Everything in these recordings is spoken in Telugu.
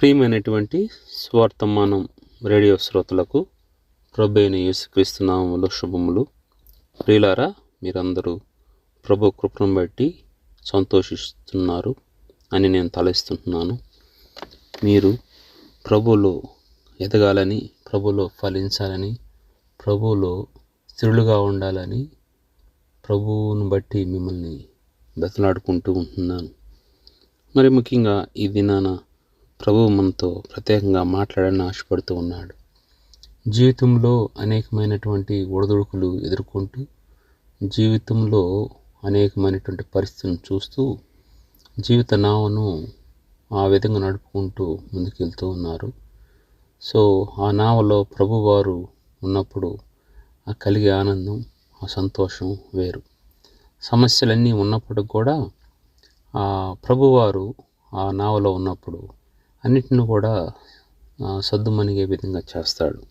ప్రియమైనటువంటి స్వార్థమానం రేడియో శ్రోతలకు ప్రభైన యేసుక్రీస్తునామములో శుభములు. ప్రియులారా మీరందరూ ప్రభు కృపను బట్టి సంతోషిస్తున్నారు అని నేను తలస్తున్నాను మీరు ప్రభులో ఎదగాలని ప్రభులో ఫలించాలని ప్రభులో స్థిరులుగా ఉండాలని ప్రభువును బట్టి మిమ్మల్ని బతలాడుకుంటూ ఉంటున్నాను. మరి ముఖ్యంగా ఈ దినాన ప్రభువు మనతో ప్రత్యేకంగా మాట్లాడాలని ఆశపడుతూ ఉన్నాడు. జీవితంలో అనేకమైనటువంటి ఒడిదుడుకులు ఎదుర్కొంటూ జీవితంలో అనేకమైనటువంటి పరిస్థితులను చూస్తూ జీవిత నావను ఆ విధంగా నడుపుకుంటూ ముందుకెళ్తూ ఉన్నారు. సో ఆ నావలో ప్రభువారు ఉన్నప్పుడు ఆ కలిగే ఆనందం ఆ సంతోషం వేరు. సమస్యలన్నీ ఉన్నప్పుడు కూడా ఆ ప్రభువారు ఆ నావలో ఉన్నప్పుడు అన్నిటిని కూడా సద్దుమణిగే విధంగా చేస్తాడు.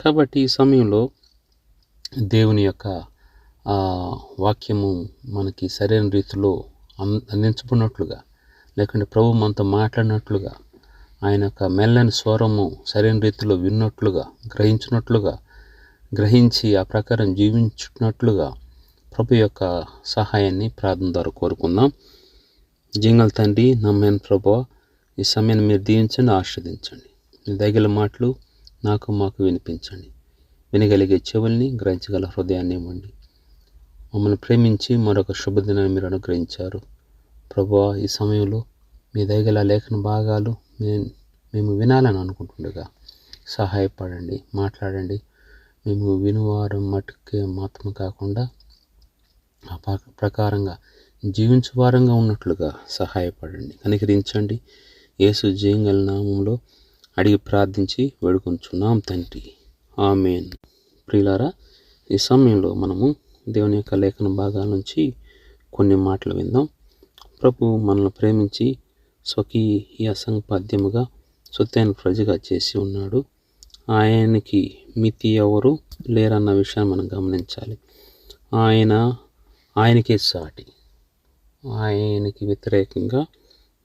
కాబట్టి ఈ సమయంలో దేవుని యొక్క వాక్యము మనకి సరైన రీతిలో అం- అందించబడినట్లుగా లేకుంటే ప్రభు మనతో మాట్లాడినట్లుగా ఆయన యొక్క మెల్లని స్వరము సరైన రీతిలో విన్నట్లుగా గ్రహించినట్లుగా గ్రహించి ఆ ప్రకారం జీవించున్నట్లుగా ప్రభు యొక్క సహాయాన్ని ప్రార్థన ద్వారా కోరుకుందాం. జింగల్ తండ్రి నమ్మని ప్రభు. ఈ సమయాన్ని మీరు దీవించండి ఆస్వాదించండి మీ దగ్గర మాటలు నాకు మాకు వినిపించండి. వినగలిగే చెవుల్ని గ్రహించగల హృదయాన్ని ఇవ్వండి. మమ్మల్ని ప్రేమించి మరొక శుభదినాన్ని మీరు అనుగ్రహించారు. ప్రభు ఈ సమయంలో మీ దగ్గర లేఖన భాగాలు మేము మేము వినాలని అనుకుంటుండగా సహాయపడండి మాట్లాడండి. మేము వినువారం మటుకే మాత్రం కాకుండా ఆ ప్రకారంగా జీవించు వారంగా ఉన్నట్లుగా సహాయపడండి. కనికరించండి. యేసు జయంగల నామంలో అడిగి ప్రార్థించి వేడుకొంచున్నాం తండ్రి. ఆమెన్. ప్రియులారా ఈ సమయంలో మనము దేవుని యొక్క లేఖన భాగాల నుంచి కొన్ని మాటలు విందాం. ప్రభు మనల్ని ప్రేమించి స్వకీయ సంపాద్యముగా సొత్తైన ప్రజగా చేసి ఉన్నాడు. ఆయనకి మితి ఎవరు లేరన్న విషయాన్ని మనం గమనించాలి. ఆయన ఆయనకే సాటి. ఆయనకి వ్యతిరేకంగా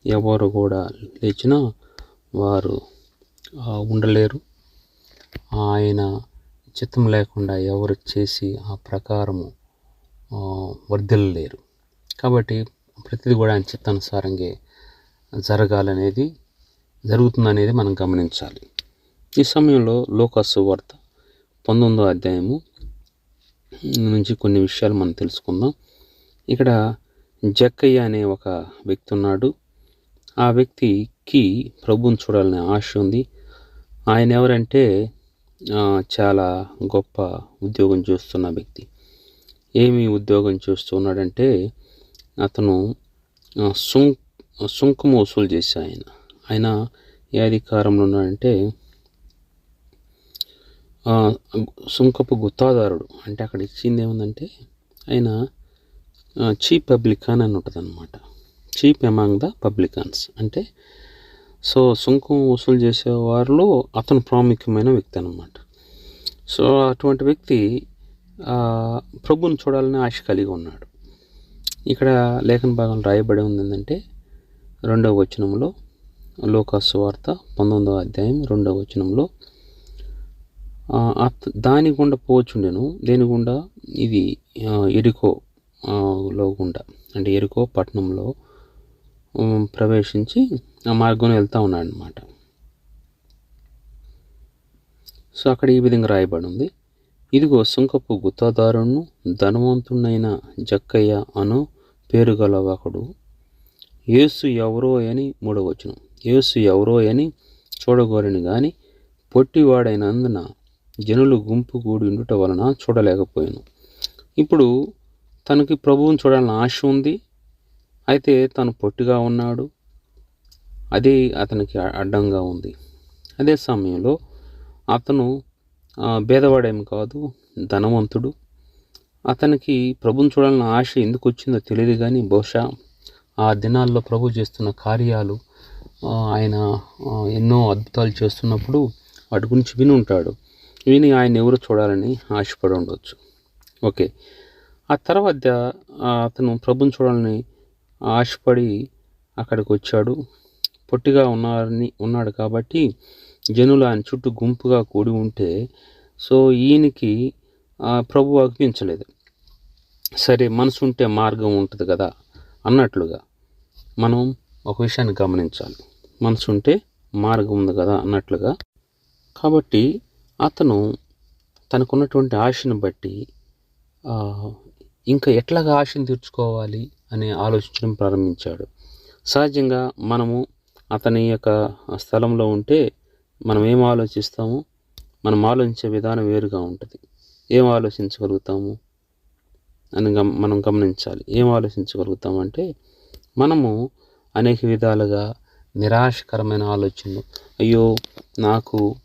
ఎవరు కూడా లేచినా వారు ఉండలేరు. ఆయన చిత్తం లేకుండా ఎవరు చేసి ఆ ప్రకారము వర్ధిల్లలేరు. కాబట్టి ప్రతిదీ కూడా ఆయన చిత్తానుసారంగా జరగాలనేది జరుగుతుందనేది మనం గమనించాలి. ఈ సమయంలో లోకాసు వార్త పంతొమ్మిదో అధ్యాయము నుంచి కొన్ని విషయాలు మనం తెలుసుకుందాం. ఇక్కడ జక్కయ్య అనే ఒక వ్యక్తి ఉన్నాడు. ఆ వ్యక్తికి ప్రభుని చూడాలనే ఆశ ఉంది. ఆయన ఎవరంటే చాలా గొప్ప ఉద్యోగం చేస్తున్న వ్యక్తి. ఏమి ఉద్యోగం చేస్తున్నాడంటే అతను సుం సుంకం వసూలు చేసే ఆయన. ఆయన ఏ అధికారంలో ఉన్నాడంటే సుంకపు గుత్తాదారుడు. అంటే అక్కడ ఇచ్చింది ఏముందంటే ఆయన చీప్ పబ్లికాన్ అని ఉంటుంది అనమాట చీప్ ఎమాంగ్ ద పబ్లికాన్స్ అంటే సో సుంకం వసూలు చేసే వారిలో అతను ప్రాముఖ్యమైన వ్యక్తి అనమాట సో అటువంటి వ్యక్తి ప్రభుని చూడాలని ఆశ కలిగి ఉన్నాడు. ఇక్కడ లేఖన భాగం రాయబడి ఉంది ఏంటంటే రెండవ వచనంలో లోకాసు వార్త పంతొమ్మిదవ అధ్యాయం రెండవ వచనంలో అత- దాని గుండా పోవచ్చుండెను దేని గుండా? ఇది ఆ, ఎరికో లో గుండా. అంటే ఎరికో పట్టణంలో ప్రవేశించి ఆ మార్గంలో వెళ్తూ ఉన్నాడు అనమాట సో అక్కడ ఈ విధంగా రాయబడి ఉంది ఇదిగో సుంకపు గుత్తాదారును ధనవంతుడైన జక్కయ్య అను పేరు గల ఒకడు. ఏసు ఎవరో అని మూడవచనం. ఏసు ఎవరో అని చూడగోరని కానీ పొట్టివాడైనందున జనులు గుంపు కూడి ఉండుట వలన చూడలేకపోయాను. ఇప్పుడు తనకి ప్రభువుని చూడాలని ఆశ ఉంది. అయితే తను పొట్టిగా ఉన్నాడు. అది అతనికి అడ్డంగా ఉంది. అదే సమయంలో అతను ఆ, భేదవాడేమి కాదు ధనవంతుడు. అతనికి ప్రభుని చూడాలన్న ఆశ ఎందుకు వచ్చిందో తెలియదు కానీ బహుశా ఆ దినాల్లో ప్రభు చేస్తున్న కార్యాలు ఆయన ఎన్నో అద్భుతాలు చేస్తున్నప్పుడు వాటి గురించి విని ఉంటాడు. విని ఆయన ఎవరు చూడాలని ఆశపడి ఉండవచ్చు ఓకే. ఆ తర్వాత అతను ప్రభుని చూడాలని ఆశపడి అక్కడికి వచ్చాడు పొట్టిగా ఉన్నారని ఉన్నాడు కాబట్టి జనులు ఆయన చుట్టూ గుంపుగా కూడి ఉంటే సో ఈయనకి ప్రభు అనిపించలేదు సరే మనసు ఉంటే మార్గం ఉంటుంది కదా అన్నట్లుగా మనం ఒక విషయాన్ని గమనించాలి. మనసు ఉంటే మార్గం ఉంది కదా అన్నట్లుగా. కాబట్టి అతను తనకున్నటువంటి ఆశను బట్టి ఇంకా ఎట్లాగా ఆశను తీర్చుకోవాలి అని ఆలోచించడం ప్రారంభించాడు. సహజంగా మనము అతని యొక్క స్థలంలో ఉంటే మనం ఏం ఆలోచిస్తాము? మనం ఆలోచించే విధానం వేరుగా ఉంటుంది. ఏం ఆలోచించగలుగుతాము? అని గమ మనం గమనించాలి. ఏం ఆలోచించగలుగుతామంటే మనము అనేక విధాలుగా నిరాశకరమైన ఆలోచనలు. అయ్యో నాకు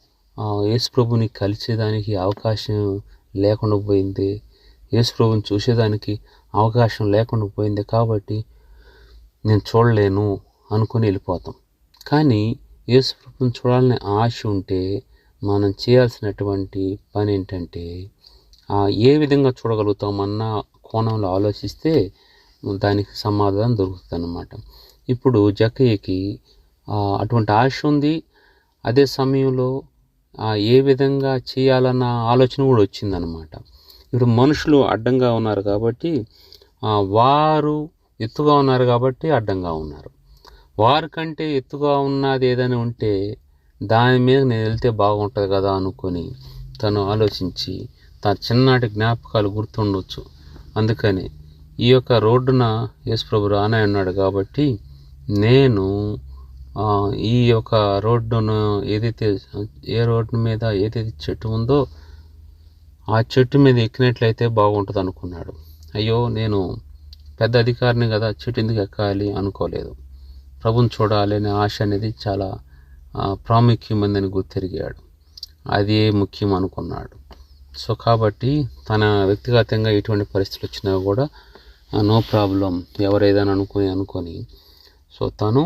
ఆ, యేసు ప్రభుని కలిసేదానికి అవకాశం లేకుండా పోయింది. యేసుప్రభుని చూసేదానికి అవకాశం లేకుండా పోయింది కాబట్టి నేను చూడలేను అనుకుని వెళ్ళిపోతాం. కానీ యేసుప్రభుని చూడాలనే ఆశ ఉంటే మనం చేయాల్సినటువంటి పని ఏంటంటే ఏ విధంగా చూడగలుగుతామన్న కోణంలో ఆలోచిస్తే దానికి సమాధానం దొరుకుతుంది అన్నమాట ఇప్పుడు జకయ్యకి అటువంటి ఆశ ఉంది. అదే సమయంలో ఏ విధంగా చేయాలన్న ఆలోచన కూడా వచ్చిందనమాట ఇప్పుడు మనుషులు అడ్డంగా ఉన్నారు కాబట్టి వారు ఎత్తుగా ఉన్నారు కాబట్టి అడ్డంగా ఉన్నారు. వారికంటే ఎత్తుగా ఉన్నది ఏదైనా ఉంటే దాని మీద నేను వెళ్తే బాగుంటుంది కదా అనుకొని తను ఆలోచించి తన చిన్ననాటి జ్ఞాపకాలు గుర్తుండొచ్చు. అందుకని ఈ యొక్క రోడ్డున యేసుప్రభు రానే ఉన్నాడు కాబట్టి నేను ఈ యొక్క రోడ్డును ఏదైతే ఏ రోడ్డు మీద ఏదైతే చెట్టు ఉందో ఆ చెట్టు మీద ఎక్కినట్లయితే బాగుంటుంది అనుకున్నాడు. అయ్యో నేను పెద్ద అధికారిని కదా చెట్టు ఎందుకు ఎక్కాలి అనుకోలేదు. ప్రభుని చూడాలి అనే ఆశ అనేది చాలా ఆ, ప్రాముఖ్యమైనదని గుర్తెరిగాడు. అదే ముఖ్యం అనుకున్నాడు. సో కాబట్టి తన వ్యక్తిగతంగా ఎటువంటి పరిస్థితులు వచ్చినా కూడా నో ప్రాబ్లం ఎవరేదని అనుకుని అనుకొని సో తను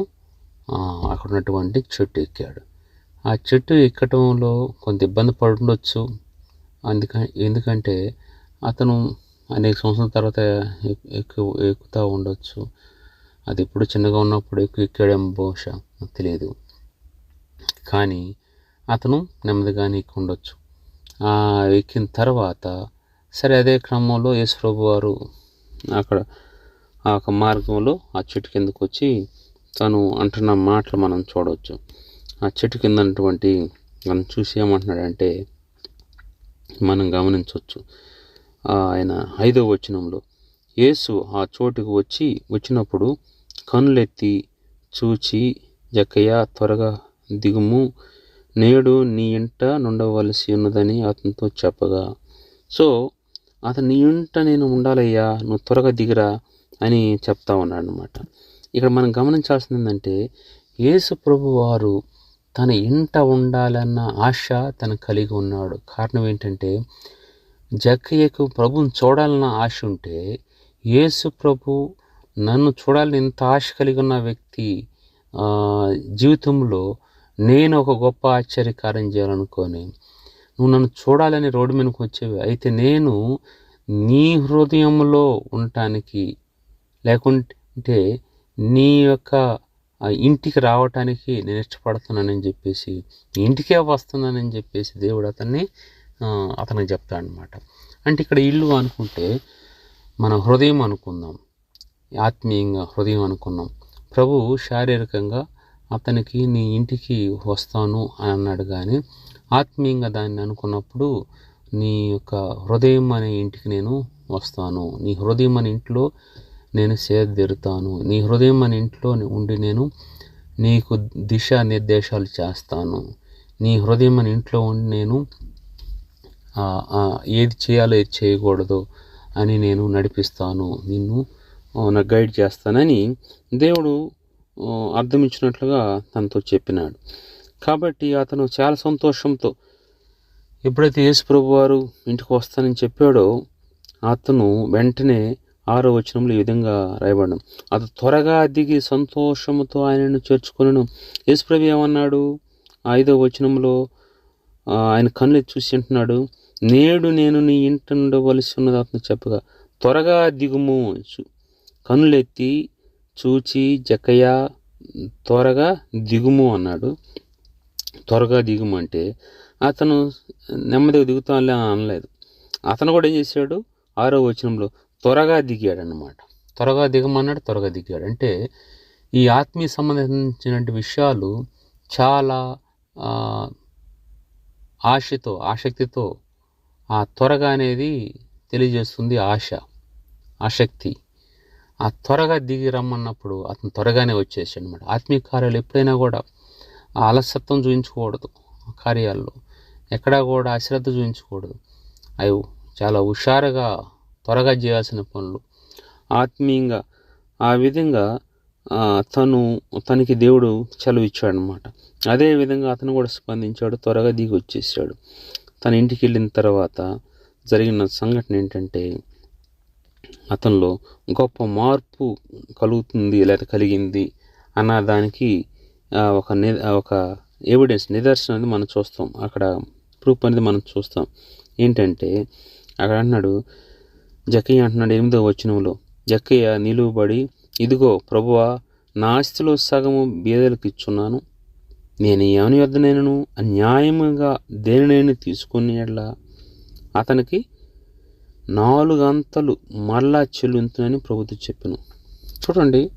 అక్కడ ఉన్నటువంటి చెట్టు ఎక్కాడు. ఆ చెట్టు ఎక్కటంలో కొంత ఇబ్బంది పడుండొచ్చు అందుక ఎందుకంటే అతను అనేక సంవత్సరాల తర్వాత ఎక్కు ఎక్కుతూ ఉండొచ్చు. అది ఎప్పుడు చిన్నగా ఉన్నప్పుడు ఎక్కువ ఎక్కాడేమో బహుశా తెలియదు కానీ అతను నెమ్మదిగానే ఎక్కి ఉండొచ్చు. ఎక్కిన తర్వాత సరే అదే క్రమంలో యేసు వారు అక్కడ ఆ యొక్క మార్గంలో ఆ చెట్టు కిందకు వచ్చి తను అంటున్న మాటలు మనం చూడవచ్చు ఆ చెట్టు కింద అటువంటి మనం చూసి ఏమంటున్నాడంటే మనం గమనించవచ్చు. ఆయన ఐదవ వచనంలో యేసు ఆ చోటుకు వచ్చి వచ్చినప్పుడు కనులెత్తి చూచి జక్కయ్య త్వరగా దిగుము. నేడు నీ ఇంట నుండవలసి ఉన్నదని అతనితో చెప్పగా. సో అతను నీ ఇంట నేను ఉండాలయ్యా నువ్వు త్వరగా దిగిరా అని చెప్తా ఉన్నాడు అనమాట ఇక్కడ మనం గమనించాల్సింది ఏంటంటే యేసు ప్రభు వారు తన ఇంట ఉండాలన్న ఆశ తను కలిగి ఉన్నాడు. కారణం ఏంటంటే జక్కయ్యకు ప్రభుని చూడాలన్న ఆశ ఉంటే యేసు ప్రభు నన్ను చూడాలని ఇంత ఆశ కలిగి ఉన్న వ్యక్తి జీవితంలో నేను ఒక గొప్ప ఆశ్చర్యకారం చేయాలనుకొని నువ్వు నన్ను చూడాలని రోడ్డు మీదకి వచ్చేవి. అయితే నేను నీ హృదయంలో ఉండటానికి లేకుంటే నీ యొక్క ఇంటికి రావటానికి నేను ఇష్టపడుతున్నానని చెప్పేసి ఇంటికే వస్తున్నానని చెప్పేసి దేవుడు అతన్ని అతనికి చెప్తాడు అనమాట అంటే ఇక్కడ ఇల్లు అనుకుంటే మన హృదయం అనుకుందాం. ఆత్మీయంగా హృదయం అనుకున్నాం ప్రభు శారీరకంగా అతనికి నీ ఇంటికి వస్తాను అని అన్నాడు కానీ ఆత్మీయంగా దాన్ని అనుకున్నప్పుడు నీ యొక్క హృదయం అనే ఇంటికి నేను వస్తాను. నీ హృదయం అనే ఇంట్లో నేను సేదెరుతాను నీ హృదయం మన ఇంట్లో ఉండి నేను నీకు దిశ నిర్దేశాలు చేస్తాను. నీ హృదయం మన ఇంట్లో ఉండి నేను ఏది చేయాలో ఏది చేయకూడదు అని నేను నడిపిస్తాను. నిన్ను నాకు గైడ్ చేస్తానని దేవుడు అర్థమించినట్లుగా తనతో చెప్పినాడు. కాబట్టి అతను చాలా సంతోషంతో ఎప్పుడైతే యేసు ప్రభు వారు ఇంటికి వస్తానని చెప్పాడో అతను వెంటనే ఆరో వచనంలో ఈ విధంగా రాయబడిన అతను త్వరగా దిగి సంతోషముతో ఆయనను చేర్చుకొనను. యేసుప్రభు ఏమన్నాడు? ఐదో వచనంలో ఆయన కళ్ళు చూసి అంటున్నాడు నేడు నేను నీ ఇంట ఉండవలసి ఉన్నది అతను చెప్పగా త్వరగా దిగుము. కన్నులెత్తి కనులెత్తి చూచి జక్కయ్య త్వరగా దిగుము అన్నాడు. త్వరగా దిగుము అంటే అతను నెమ్మదిగా దిగుతానులే అనలేదు. అతను కూడా ఏం చేశాడు? ఆరో వచనంలో త్వరగా దిగాడనమాట త్వరగా దిగమన్నాడు త్వరగా దిగాడు. అంటే ఈ ఆత్మీయ సంబంధించిన విషయాలు చాలా ఆశతో ఆసక్తితో ఆ త్వరగా అనేది తెలియజేస్తుంది ఆశ ఆసక్తి. ఆ త్వరగా దిగి రమ్మన్నప్పుడు అతను త్వరగానే వచ్చేసి అనమాట ఆత్మీయ కార్యాలు ఎప్పుడైనా కూడా ఆ అలసత్వం చూపించకూడదు కార్యాల్లో. ఎక్కడా కూడా అశ్రద్ధ చూపించకూడదు. అవి చాలా హుషారుగా త్వరగా చేయాల్సిన పనులు. ఆత్మీయంగా ఆ విధంగా తను తనకి దేవుడు చలువు ఇచ్చాడనమాట అదే విధంగా అతను కూడా స్పందించాడు త్వరగా దిగి వచ్చేసాడు తన ఇంటికి వెళ్ళిన తర్వాత జరిగిన సంఘటన ఏంటంటే అతనిలో గొప్ప మార్పు కలుగుతుంది లేదా కలిగింది అన్న దానికి ఒక ని ఒక ఎవిడెన్స్ నిదర్శనం అనేది మనం చూస్తాం. అక్కడ ప్రూఫ్ అనేది మనం చూస్తాం. ఏంటంటే అక్కడ అన్నాడు జక్కయ్య అంటున్నాడు ఎనిమిదో వచనంలో జక్కయ్య నిలువబడి ఇదిగో ప్రభువా నా ఆస్తిలో సగము బీదలకు ఇచ్చున్నాను. నేను ఎవని వద్ద నేను అన్యాయముగా దేనినైనా తీసుకుని ఎడ్లా. అతనికి నాలుగు అంతలు మరలా చెల్లించునని ప్రభుత్వం చెప్పాను. చూడండి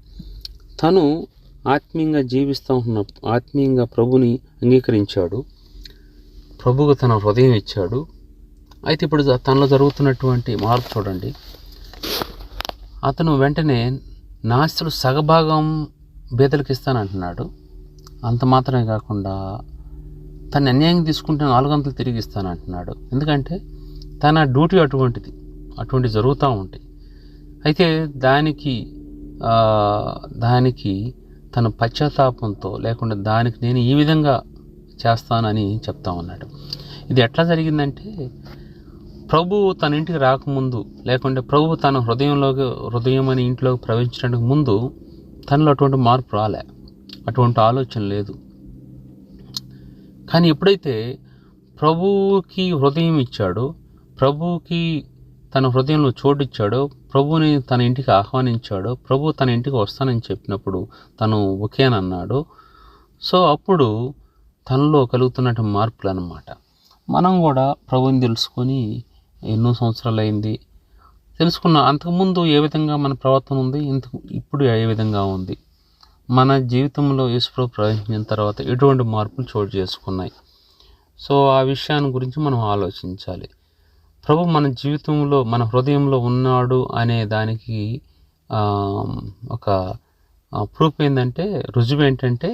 తను ఆత్మీయంగా జీవిస్తూ ఉన్న ఆత్మీయంగా ప్రభుని అంగీకరించాడు. ప్రభుకు తన హృదయం ఇచ్చాడు. అయితే ఇప్పుడు తనలో జరుగుతున్నటువంటి మార్పు చూడండి. అతను వెంటనే నాస్తులు సగభాగం బీదలకు ఇస్తానంటున్నాడు. అంత మాత్రమే కాకుండా తను అన్యాయం తీసుకుంటే నాలుగంతలు తిరిగి ఇస్తానంటున్నాడు. ఎందుకంటే తన డ్యూటీ అటువంటిది అటువంటి జరుగుతూ ఉంటాయి అయితే దానికి దానికి తన పశ్చాత్తాపంతో లేకుండా దానికి నేను ఈ విధంగా చేస్తానని చెప్తా ఉన్నాడు. ఇది ఎట్లా జరిగిందంటే ప్రభు తన ఇంటికి రాకముందు లేకుంటే ప్రభు తన హృదయంలోకి హృదయం అని ఇంట్లోకి ప్రవేశించడానికి ముందు తనలో అటువంటి మార్పు రాలే. అటువంటి ఆలోచన లేదు. కానీ ఎప్పుడైతే ప్రభువుకి హృదయం ఇచ్చాడో ప్రభువుకి తన హృదయంలో చోటిచ్చాడో ప్రభువుని తన ఇంటికి ఆహ్వానించాడో ప్రభు తన ఇంటికి వస్తానని చెప్పినప్పుడు తను ఒకేనన్నాడు సో అప్పుడు తనలో కలుగుతున్నటువంటి మార్పులు అన్నమాట మనం కూడా ప్రభుని తెలుసుకొని ఎన్నో సంవత్సరాలు అయింది తెలుసుకున్న అంతకుముందు ఏ విధంగా మన ప్రవర్తన ఉంది ఇంతకు ఇప్పుడు ఏ విధంగా ఉంది? మన జీవితంలో యేసుప్రభు ప్రవేశించిన తర్వాత ఎటువంటి మార్పులు చోటు చేసుకున్నాయి? సో ఆ విషయాన్ని గురించి మనం ఆలోచించాలి. ప్రభు మన జీవితంలో మన హృదయంలో ఉన్నాడు అనే దానికి ఒక ప్రూఫ్ ఏంటంటే రుజువు ఏంటంటే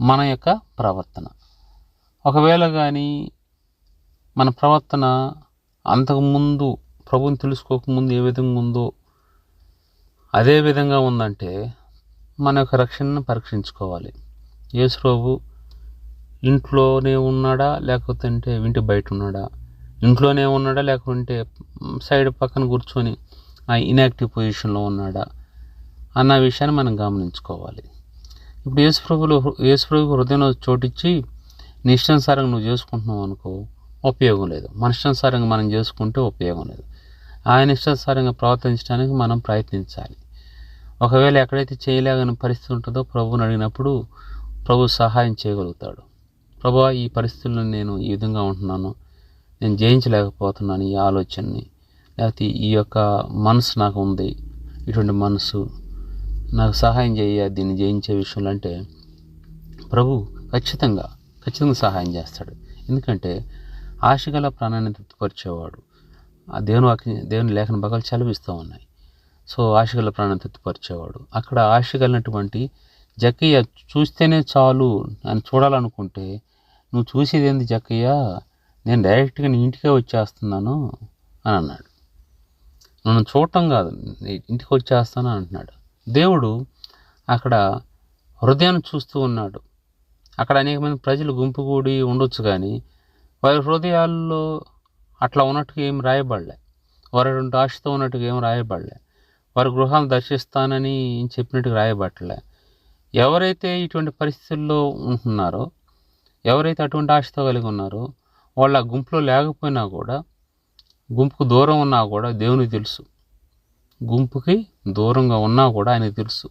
మన యొక్క ప్రవర్తన. ఒకవేళ కానీ మన ప్రవర్తన అంతకుముందు ప్రభుని తెలుసుకోకముందు ఏ విధంగా ఉందో అదే విధంగా ఉందంటే మన యొక్క రక్షణను పరీక్షించుకోవాలి. యేసు ఇంట్లోనే ఉన్నాడా లేకపోతే అంటే ఇంటి బయట ఉన్నాడా? ఇంట్లోనే ఉన్నాడా లేకుంటే సైడ్ పక్కన కూర్చొని ఆ ఇన్యాక్టివ్ పొజిషన్లో ఉన్నాడా? అన్న విషయాన్ని మనం గమనించుకోవాలి. ఇప్పుడు యేసుప్రభులు యేసుప్రభుకు హృదయంలో చోటిచ్చి నీ ఇష్టానుసారంగా నువ్వు చేసుకుంటున్నావు అనుకో ఉపయోగం లేదు. మన ఇష్టానుసారంగా మనం చేసుకుంటే ఉపయోగం లేదు. ఆయన ఇష్టానుసారంగా ప్రవర్తించడానికి మనం ప్రయత్నించాలి. ఒకవేళ ఎక్కడైతే చేయలేని పరిస్థితి ఉంటుందో ప్రభువుని అడిగినప్పుడు ప్రభు సహాయం చేయగలుగుతాడు. ప్రభు ఈ పరిస్థితుల్లో నేను ఈ విధంగా ఉంటున్నాను. నేను జయించలేకపోతున్నాను ఈ ఆలోచనని. లేకపోతే ఈ యొక్క మనసు నాకు ఉంది. ఇటువంటి మనసు నాకు సహాయం చేయ దీన్ని జయించే విషయంలో అంటే ప్రభు ఖచ్చితంగా ఖచ్చితంగా సహాయం చేస్తాడు. ఎందుకంటే ఆశగల ప్రాణాన్ని తృప్తిపరిచేవాడు. ఆ దేవుని వాక్య దేవుని లేఖన భాగాలు చదివిస్తూ ఉన్నాయి. సో ఆశగల ప్రాణాన్ని తృప్తిపరిచేవాడు. అక్కడ ఆశగలినటువంటి జక్కయ్య చూస్తేనే చాలు అని చూడాలనుకుంటే నువ్వు చూసేది ఏంది జక్కయ్య? నేను డైరెక్ట్గా నీ ఇంటికే వచ్చేస్తున్నాను అని అన్నాడు. నన్ను చూడటం కాదు ఇంటికి వచ్చేస్తాను అంటున్నాడు. దేవుడు అక్కడ హృదయాన్ని చూస్తూ ఉన్నాడు. అక్కడ అనేక మంది ప్రజలు గుంపు కూడి ఉండొచ్చు కానీ వారి హృదయాల్లో అట్లా ఉన్నట్టుగా ఏం రాయబడలే. వారి రెండు ఆశతో ఉన్నట్టుగా ఏం రాయబడలే. వారి గృహాలు దర్శిస్తానని చెప్పినట్టుగా రాయబట్టలే. ఎవరైతే ఇటువంటి పరిస్థితుల్లో ఉంటున్నారో ఎవరైతే అటువంటి ఆశతో కలిగి ఉన్నారో వాళ్ళ గుంపులో లేకపోయినా కూడా గుంపుకు దూరం ఉన్నా కూడా దేవునికి తెలుసు. గుంపుకి దూరంగా ఉన్నా కూడా ఆయనకు తెలుసు.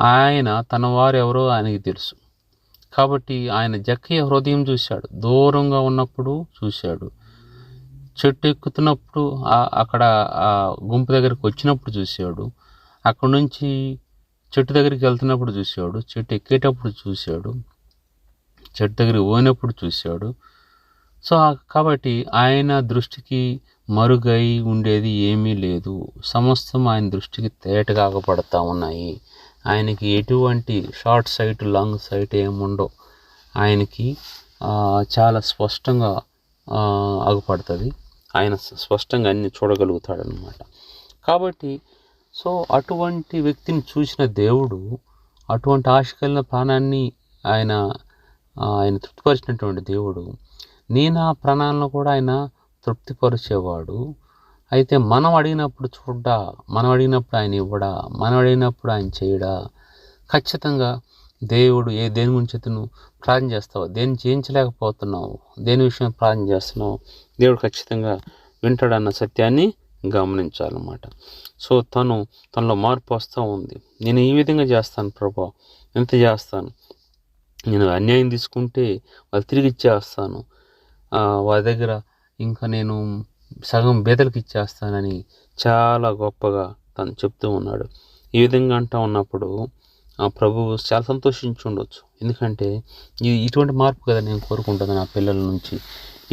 ఆయన తన వారు ఎవరో ఆయనకి తెలుసు. కాబట్టి ఆయన జక్కయ్య హృదయం చూశాడు. దూరంగా ఉన్నప్పుడు చూశాడు. చెట్టు ఎక్కుతున్నప్పుడు అక్కడ ఆ గుంపు దగ్గరికి వచ్చినప్పుడు చూశాడు. అక్కడ నుంచి చెట్టు దగ్గరికి వెళ్తున్నప్పుడు చూశాడు. చెట్టు ఎక్కేటప్పుడు చూశాడు. చెట్టు దగ్గరికి పోయినప్పుడు చూశాడు. సో కాబట్టి ఆయన దృష్టికి మరుగై ఉండేది ఏమీ లేదు. సమస్తం ఆయన దృష్టికి తేటగా అగపడతా ఉన్నాయి. ఆయనకి ఎటువంటి షార్ట్ సైట్ లాంగ్ సైట్ ఏముండో ఆయనకి చాలా స్పష్టంగా ఆగుపడుతుంది అగుపడుతుంది. ఆయన స్పష్టంగా అన్ని చూడగలుగుతాడనమాట కాబట్టి సో అటువంటి వ్యక్తిని చూసిన దేవుడు అటువంటి ఆశ కలిగిన ప్రాణాన్ని ఆయన ఆయన తృప్తిపరిచినటువంటి దేవుడు నీ నా ప్రాణాలను కూడా ఆయన తృప్తిపరిచేవాడు అయితే మనం అడిగినప్పుడు చూడ్డా మనం అడిగినప్పుడు ఆయన ఇవ్వడా మనం అడిగినప్పుడు ఆయన చేయడా? ఖచ్చితంగా దేవుడు ఏ దేని గురించి అయితే నువ్వు ప్రార్థన చేస్తావు దేన్ని చేయించలేకపోతున్నావు దేని విషయం ప్రార్థన చేస్తున్నావు దేవుడు ఖచ్చితంగా వింటాడన్న సత్యాన్ని గమనించాలన్నమాట. సో తను తనలో మార్పు వస్తూ ఉంది. నేను ఈ విధంగా చేస్తాను ప్రభా ఎంత చేస్తాను. నేను అన్యాయం తీసుకుంటే వాళ్ళు తిరిగి ఇచ్చేస్తాను. వారి దగ్గర ఇంకా నేను సగం బేదలకు ఇచ్చేస్తానని చాలా గొప్పగా తను చెప్తూ ఉన్నాడు. ఈ విధంగా అంటూ ఉన్నప్పుడు ఆ ప్రభువు చాలా సంతోషించి ఉండొచ్చు. ఎందుకంటే ఇది ఇటువంటి మార్పు కదా నేను కోరుకుంటుంది నా పిల్లల నుంచి.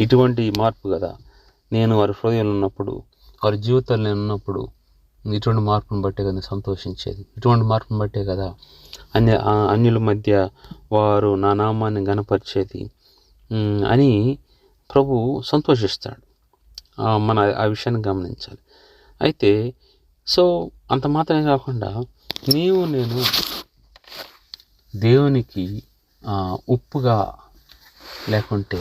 ఇటువంటి మార్పు కదా నేను వారి హృదయంలో ఉన్నప్పుడు వారి జీవితాలు నేను ఉన్నప్పుడు ఇటువంటి మార్పును బట్టే కదా సంతోషించేది. ఇటువంటి మార్పును బట్టే కదా అన్య ఆ అన్యుల మధ్య వారు నా నామాన్ని గనపరిచేది అని ప్రభు సంతోషిస్తాడు. మన ఆ విషయాన్ని గమనించాలి. అయితే సో అంత మాత్రమే కాకుండా నీవు నేను దేవునికి ఉప్పుగా లేకుంటే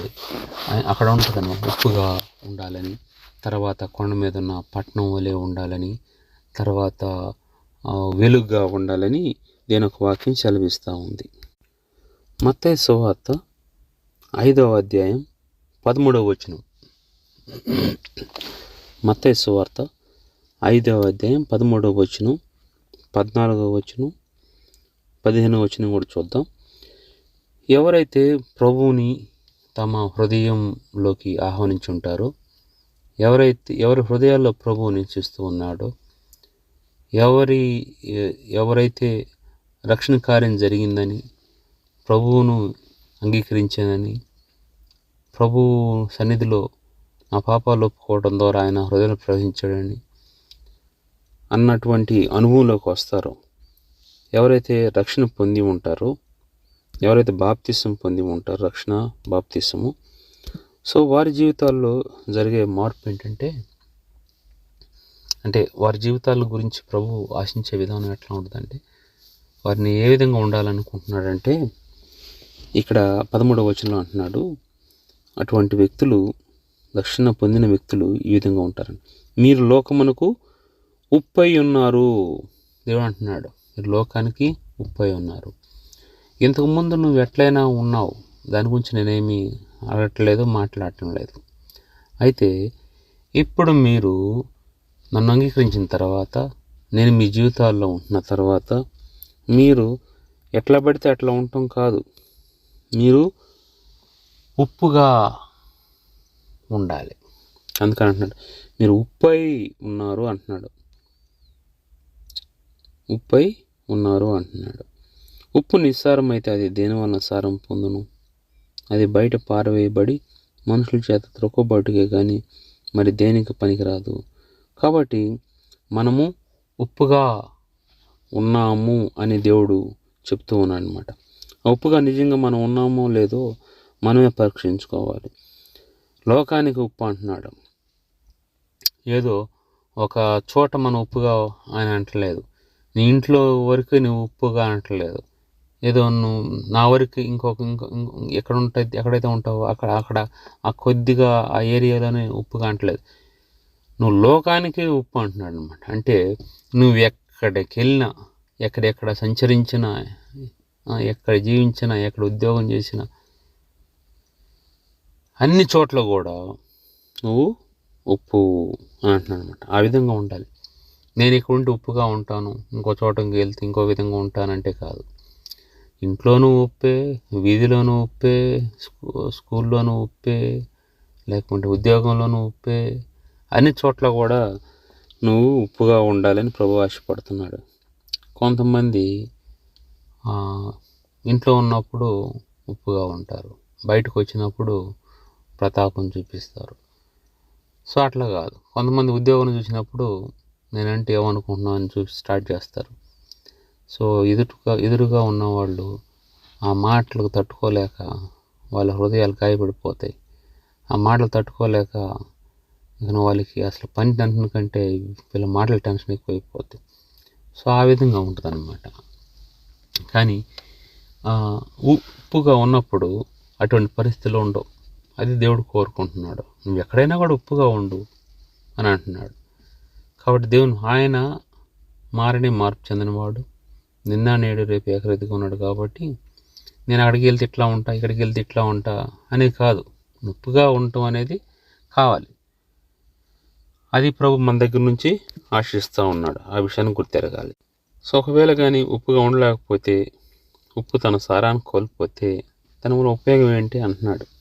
అక్కడ ఉంటుందని ఉప్పుగా ఉండాలని తర్వాత కొండ మీద ఉన్న పట్నం వలె ఉండాలని తర్వాత వెలుగుగా ఉండాలని నేను ఒక వాక్యం సెలవిస్తూ ఉంది. మత్తే సువార్త ఐదవ అధ్యాయం పదమూడవ వచనం. మత్తయి సువార్త ఐదవ అధ్యాయం పదమూడవ వచనం పద్నాలుగవ వచనం పదిహేనవ వచనం కూడా చూద్దాం. ఎవరైతే ప్రభువుని తమ హృదయంలోకి ఆహ్వానించుంటారో ఎవరైతే ఎవరి హృదయాల్లో ప్రభువు నివసిస్తూ ఉన్నాడో ఎవరి ఎవరైతే రక్షణ కార్యం జరిగిందని ప్రభువును అంగీకరించానని ప్రభు సన్నిధిలో మా పాపాలు ఒప్పుకోవడం ద్వారా ఆయన హృదయం ప్రవహించాడని అన్నటువంటి అనుభవంలోకి వస్తారు. ఎవరైతే రక్షణ పొంది ఉంటారో ఎవరైతే బాప్తిసం పొంది ఉంటారో రక్షణ బాప్తిసము సో వారి జీవితాల్లో జరిగే మార్పు ఏంటంటే అంటే వారి జీవితాల గురించి ప్రభు ఆశించే విధానం ఎట్లా ఉంటుందంటే వారిని ఏ విధంగా ఉండాలనుకుంటున్నాడంటే ఇక్కడ పదమూడవ వచనంలో అంటున్నాడు అటువంటి వ్యక్తులు రక్షణ పొందిన వ్యక్తులు ఈ విధంగా ఉంటారని మీరు లోకమునకు ఉప్పై ఉన్నారు. దేవుడు అంటున్నాడు మీరు లోకానికి ఉప్పై ఉన్నారు. ఇంతకుముందు నువ్వు ఎట్లయినా ఉన్నావు. దాని గురించి నేనేమి అడగట్లేదు మాట్లాడటం లేదు. అయితే ఇప్పుడు మీరు నన్ను అంగీకరించిన తర్వాత నేను మీ జీవితాల్లో ఉంటున్న తర్వాత మీరు ఎట్లా పడితే అట్లా ఉండటం కాదు. మీరు ఉప్పుగా ఉండాలి. అందుకని అంటున్నాడు. మీరు ఉప్పై ఉన్నారు అంటున్నాడు. ఉప్పై ఉన్నారు అంటున్నాడు. ఉప్పు నిస్సారం అయితే అది దేనివల్ల సారం పొందును? అది బయట పారవేయబడి మనుషుల చేత త్రొక్కబాటుకే కానీ మరి దేనికి పనికిరాదు? కాబట్టి మనము ఉప్పుగా ఉన్నాము అని దేవుడు చెప్తూ ఉన్నాడు అనమాట ఉప్పుగా నిజంగా మనం ఉన్నామో లేదో మనమే పరీక్షించుకోవాలి. లోకానికి ఉప్పు అంటున్నాడు. ఏదో ఒక చోట మన ఉప్పుగా ఆయన అంటలేదు. నీ ఇంట్లో వరకు నువ్వు ఉప్పుగా అంటలేదు. ఏదో నువ్వు నా వరకు ఇంకొక ఇంకో ఇంకో- ఎక్కడ ఉంటాయి ఎక్కడైతే ఉంటావో అక్కడ అక్కడ ఆ కొద్దిగా ఆ ఏరియాలోనే ఉప్పుగా అంటలేదు. నువ్వు లోకానికి ఉప్పు అంటున్నాడు అనమాట అంటే నువ్వు ఎక్కడికి వెళ్ళినా ఎక్కడెక్కడ సంచరించినా ఎక్కడ జీవించినా ఎక్కడ ఉద్యోగం చేసినా అన్ని చోట్ల కూడా నువ్వు ఉప్పు అని అంటున్నాడు అనమాట ఆ విధంగా ఉండాలి. నేను ఇక్కడ ఉంటే ఉప్పుగా ఉంటాను ఇంకో చోటకి వెళ్తే ఇంకో విధంగా ఉంటానంటే కాదు. ఇంట్లోనూ ఉప్పే వీధిలోనూ ఉప్పే స్కూ స్కూల్లోనూ ఉప్పే లేకుంటే ఉద్యోగంలోనూ ఉప్పే అన్ని చోట్ల కూడా నువ్వు ఉప్పుగా ఉండాలని ప్రభు ఆశపడుతున్నాడు. కొంతమంది ఇంట్లో ఉన్నప్పుడు ఉప్పుగా ఉంటారు. బయటకు వచ్చినప్పుడు ప్రతాపం చూపిస్తారు. సో అట్లా కాదు. కొంతమంది ఉద్యోగం చూసినప్పుడు నేనంటే ఏమనుకుంటున్నాను అని చూసి స్టార్ట్ చేస్తారు. సో ఎదురుగా ఎదురుగా ఉన్నవాళ్ళు ఆ మాటలకు తట్టుకోలేక వాళ్ళ హృదయాలు గాయపడిపోతాయి. ఆ మాటలు తట్టుకోలేక వాళ్ళకి అసలు పని టెన్షన్ కంటే వీళ్ళ మాటల టెన్షన్ ఎక్కువైపోతుంది సో ఆ విధంగా ఉంటుంది అనమాట కానీ ఉప్పుగా ఉన్నప్పుడు అటువంటి పరిస్థితులు ఉండవు. అది దేవుడు కోరుకుంటున్నాడు. నువ్వు ఎక్కడైనా కూడా ఉప్పుగా ఉండు అని అంటున్నాడు. కాబట్టి దేవుని ఆయన మారిని మార్పు చెందినవాడు. నిన్న నేడు రేపు ఏకరీతిగా ఉన్నాడు కాబట్టి నేను అక్కడికి వెళ్తే ఇట్లా ఉంటా ఇక్కడికి వెళ్తే ఇట్లా ఉంటా అనేది కాదు. ఉప్పుగా ఉండటం అనేది కావాలి. అది ప్రభు మన దగ్గర నుంచి ఆశిస్తూ ఉన్నాడు. ఆ విషయాన్ని గుర్తెరగాలి. సో ఒకవేళ కానీ ఉప్పుగా ఉండలేకపోతే ఉప్పు తన సారాన్ని కోల్పోతే తన వల్ల ఉపయోగం ఏంటి అంటున్నాడు.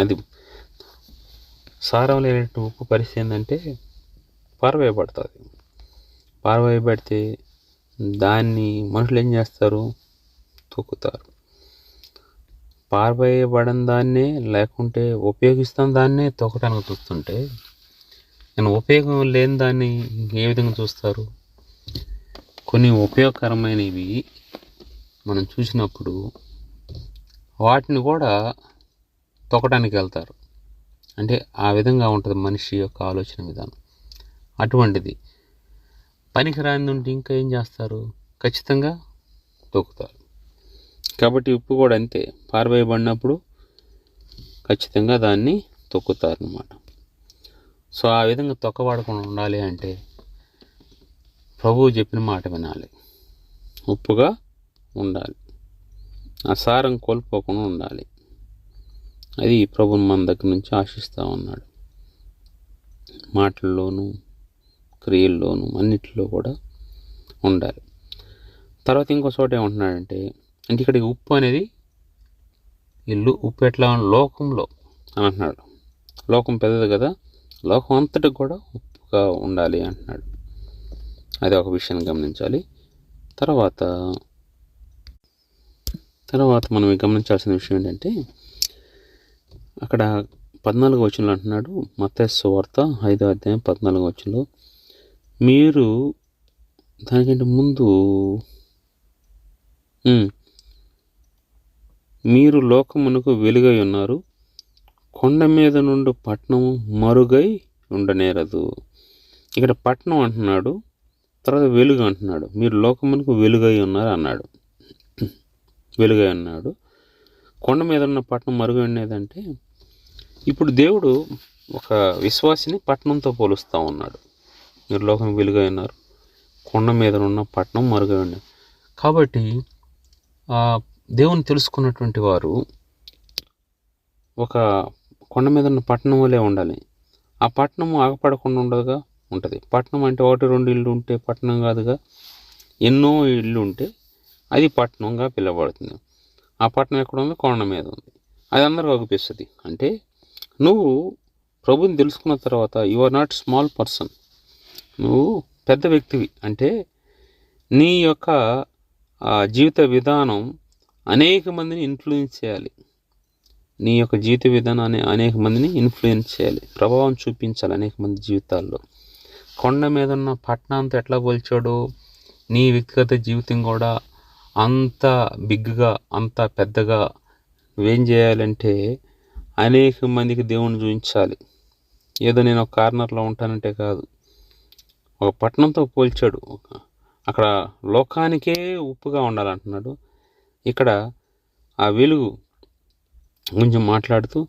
అది సారం లేనట్టు ఉప్పు పరిస్థితి ఏంటంటే పారవేయబడుతుంది. పారవేయబడితే దాన్ని మనుషులు ఏం చేస్తారు? తొక్కుతారు. పారవేయబడిన దాన్నే లేకుంటే ఉపయోగిస్తాం దాన్నే తొక్కడానికి చూస్తుంటే నేను ఉపయోగం లేని దాన్ని ఏ విధంగా చూస్తారు? కొన్ని ఉపయోగకరమైనవి మనం చూసినప్పుడు వాటిని కూడా తొక్కడానికి వెళ్తారు అంటే ఆ విధంగా ఉంటుంది మనిషి యొక్క ఆలోచన విధానం. అటువంటిది. పనికిరాని ఉంటే ఇంకా ఏం చేస్తారు? ఖచ్చితంగా తొక్కుతారు. కాబట్టి ఉప్పు కూడా అంతే. పారవేయబడినప్పుడు ఖచ్చితంగా దాన్ని తొక్కుతారు అన్నమాట సో ఆ విధంగా తొక్కబడకుండా ఉండాలి అంటే ప్రభువు చెప్పిన మాట వినాలి. ఉప్పుగా ఉండాలి. ఆ సారం కోల్పోకుండా ఉండాలి. అది ప్రభుని మన దగ్గర నుంచి ఆశిస్తూ ఉన్నాడు. మాటల్లోనూ క్రియల్లోనూ అన్నిటిలో కూడా ఉండాలి. తర్వాత ఇంకో చోట ఏమంటున్నాడంటే అంటే ఇక్కడ ఉప్పు అనేది ఇల్లు ఉప్పు ఎట్లా లోకంలో అని అంటున్నాడు. లోకం పెద్దది కదా లోకం అంతటి కూడా ఉప్పుగా ఉండాలి అంటున్నాడు. అది ఒక విషయాన్ని గమనించాలి. తర్వాత తర్వాత మనం గమనించాల్సిన విషయం ఏంటంటే అక్కడ పద్నాలుగు వచనంలో అంటున్నాడు. మతస్సు వార్త ఐదో అధ్యాయం పద్నాలుగు వచనంలో. మీరు దానికంటే ముందు మీరు లోకమునకు వెలుగై ఉన్నారు. కొండ మీద నుండి పట్నం మరుగై ఉండనేరదు. ఇక్కడ పట్టణం అంటున్నాడు తర్వాత వెలుగు అంటున్నాడు. మీరు లోకమునకు వెలుగై ఉన్నారు అన్నాడు. వెలుగై అన్నాడు కొండ మీద ఉన్న పట్టణం మరుగై ఉండేదంటే ఇప్పుడు దేవుడు ఒక విశ్వాసిని పట్టణంతో పోలుస్తూ ఉన్నాడు. మీరు లోకం వెలుగై ఉన్నారు. కొండ మీద ఉన్న పట్టణం మరుగై ఉండేది కాబట్టి దేవుని తెలుసుకున్నటువంటి వారు ఒక కొండ మీద ఉన్న పట్టణం వలే ఉండాలి. ఆ పట్టణం ఆగపడకుండా ఉండదుగా? ఉంటుంది. పట్టణం అంటే ఒకటి రెండు ఇల్లు ఉంటే పట్టణం కాదుగా? ఎన్నో ఇల్లు ఉంటే అది పట్టణంగా పిలవబడుతుంది. ఆ పట్టణం ఎక్కడ ఉంది? కొండ మీద ఉంది. అది అందరూ అగుపిస్తుంది. అంటే నువ్వు ప్రభుని తెలుసుకున్న తర్వాత you are not small person నువ్వు పెద్ద వ్యక్తివి. అంటే నీ యొక్క జీవిత విధానం అనేక మందిని ఇన్ఫ్లుయెన్స్ చేయాలి. నీ యొక్క జీవిత విధానాన్ని అనేక మందిని ఇన్ఫ్లుయెన్స్ చేయాలి. ప్రభావం చూపించాలి అనేక మంది జీవితాల్లో. కొండ మీద ఉన్న పట్టణంతో ఎట్లా పోల్చాడో నీ వ్యక్తిగత జీవితం కూడా అంత బిగ్గా అంత పెద్దగా ఏం చేయాలంటే అనేక మందికి దేవుణ్ణి చూపించాలి. ఏదో నేను ఒక కార్నర్లో ఉంటానంటే కాదు. ఒక పట్టణంతో పోల్చాడు. అక్కడ లోకానికే ఉప్పుగా ఉండాలంటున్నాడు. ఇక్కడ ఆ వెలుగు గురించి మాట్లాడుతూ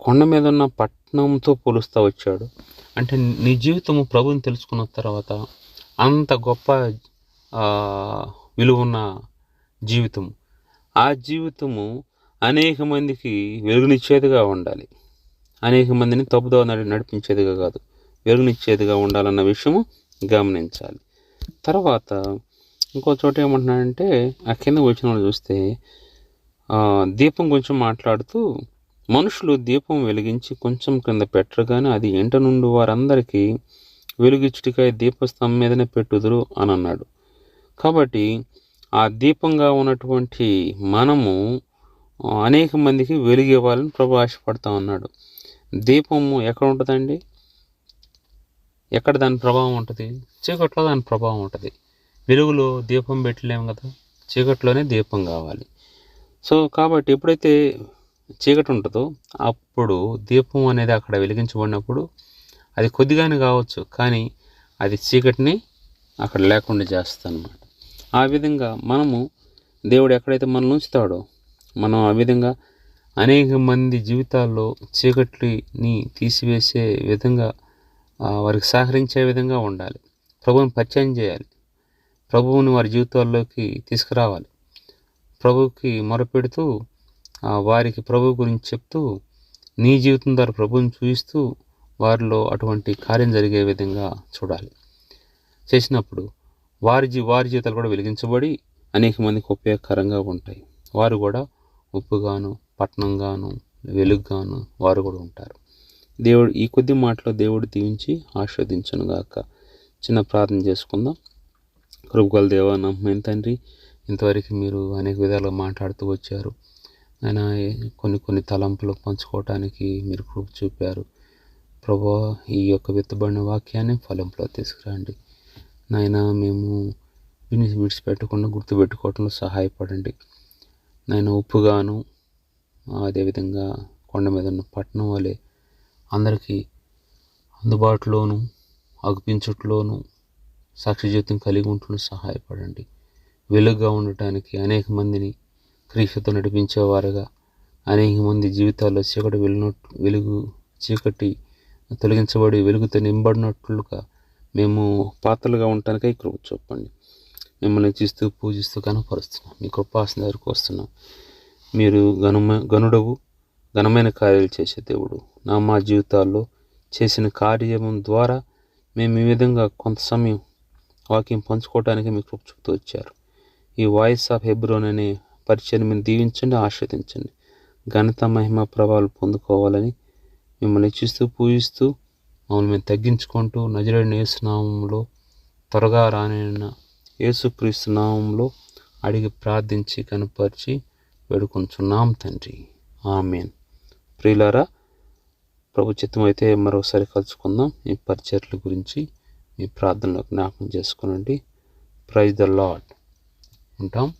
కొండ మీద ఉన్న పట్టణంతో పోలుస్తూ వచ్చాడు. అంటే నీ జీవితము ప్రభుని తెలుసుకున్న తర్వాత అంత గొప్ప విలువ ఉన్న జీవితము. ఆ జీవితము అనేక మందికి వెలుగునిచ్చేదిగా ఉండాలి. అనేక మందిని తప్పుదో నడిపించేదిగా కాదు. వెలుగునిచ్చేదిగా ఉండాలన్న విషయము గమనించాలి. తర్వాత ఇంకో చోట ఏమంటున్నాడంటే ఆ కింద వచ్చిన వాళ్ళు చూస్తే దీపం గురించి మాట్లాడుతూ మనుషులు దీపం వెలిగించి కొంచెం క్రింద కానీ అది ఎంట నుండి వారందరికీ వెలుగిచ్చుటికాయ దీపస్తంభం మీదనే పెట్టుదురు అని అన్నాడు కాబట్టి ఆ దీపంగా ఉన్నటువంటి మనము అనేక మందికి వెలుగు ఇవ్వాలని ప్రభు ఆశపడతా ఉన్నాడు. దీపము ఎక్కడ ఉంటుందండి? ఎక్కడ దాని ప్రభావం ఉంటుంది? చీకట్లో దాని ప్రభావం ఉంటుంది. వెలుగులో దీపం పెట్టలేము కదా? చీకట్లోనే దీపం కావాలి. సో కాబట్టి ఎప్పుడైతే చీకటి ఉంటుందో అప్పుడు దీపం అనేది అక్కడ వెలిగించబడినప్పుడు అది కొద్దిగానే కావచ్చు కానీ అది చీకటిని అక్కడ లేకుండా చేస్తుంది అన్నమాట ఆ విధంగా మనము దేవుడు ఎక్కడైతే మనల్ని ఉంచుతాడో మనం ఆ విధంగా అనేక మంది జీవితాల్లో చీకటిని తీసివేసే విధంగా వారికి సహకరించే విధంగా ఉండాలి. ప్రభువుని పరిచయం చేయాలి. ప్రభువుని వారి జీవితాల్లోకి తీసుకురావాలి. ప్రభువుకి మొరపెడుతూ వారికి ప్రభు గురించి చెప్తూ నీ జీవితం ద్వారా ప్రభువుని చూపిస్తూ వారిలో అటువంటి కార్యం జరిగే విధంగా చూడాలి. చేసినప్పుడు వారి జీ వారి జీవితాలు కూడా వెలిగించబడి అనేక మందికి ఉపయోగకరంగా ఉంటాయి. వారు కూడా ఉప్పుగాను పట్నంగాను వెలుగుగాను వారు కూడా ఉంటారు. దేవుడు ఈ కొద్ది మాటలో దేవుడు దీవించి ఆస్వాదించనుగాక చిన్న ప్రార్థన చేసుకుందాం. కృపగల దేవ నమ్మమైన తండ్రి ఇంతవరకు మీరు అనేక విధాలుగా మాట్లాడుతూ వచ్చారు. ఆయన కొన్ని కొన్ని తలంపులు పంచుకోవటానికి మీరు కృప చూపారు. ప్రభా ఈ యొక్క విత్తబడిన వాక్యాన్ని ఫలంలో తీసుకురండి. నాయన మేము విని విడిచిపెట్టకుండా గుర్తుపెట్టుకోవడంలో సహాయపడండి. నేను ఉప్పుగాను అదేవిధంగా కొండ మీద ఉన్న పట్టణం వలె అందరికీ అందుబాటులోను అగుపించట్లోను సాక్షి జీవితం కలిగి ఉంటూ సహాయపడండి. వెలుగుగా ఉండటానికి అనేక మందిని క్రీస్తుతో నడిపించేవారుగా. అనేక మంది జీవితాల్లో చీకటి వెలునట్టు వెలుగు చీకటి తొలగించబడి వెలుగుతో నింబడినట్లుగా మేము పాత్రలుగా ఉండటానికై కృప చూపండి. మిమ్మల్ని చూస్తూ పూజిస్తూ కనపరుస్తున్నాం మీ కృపాసన దగ్గరకు వస్తున్నాం. మీరు ఘనమ గనుడవు ఘనమైన కార్యాలు చేసే దేవుడు. నా మా జీవితాల్లో చేసిన కార్యం ద్వారా మేము ఈ విధంగా కొంత సమయం వాక్యం పంచుకోవడానికి మీకు కృప చూపుతూ వచ్చారు. ఈ వాయిస్ ఆఫ్ హెబ్రోన్ అనే పరిచయం మీరు దీవించండి ఆశ్రదించండి. ఘనత మహిమ ప్రభావాలు పొందుకోవాలని మిమ్మల్ని చూస్తూ పూజిస్తూ మమ్మల్ని మేము తగ్గించుకుంటూ నజరేడు నేసునామంలో త్వరగా రానైన యేసుక్రీస్తు నామంలో అడిగి ప్రార్థించి కనపరిచి వేడుకొంచున్నాం తండ్రి. ఆమెన్. ప్రియులారా ప్రభు చిత్తం అయితే మరోసారి కలుసుకుందాం. ఈ పరిచర్ల గురించి మీ ప్రార్థనలో జ్ఞాపకం చేసుకోనండి. ప్రైజ్ ద లాడ్ ఉంటాం.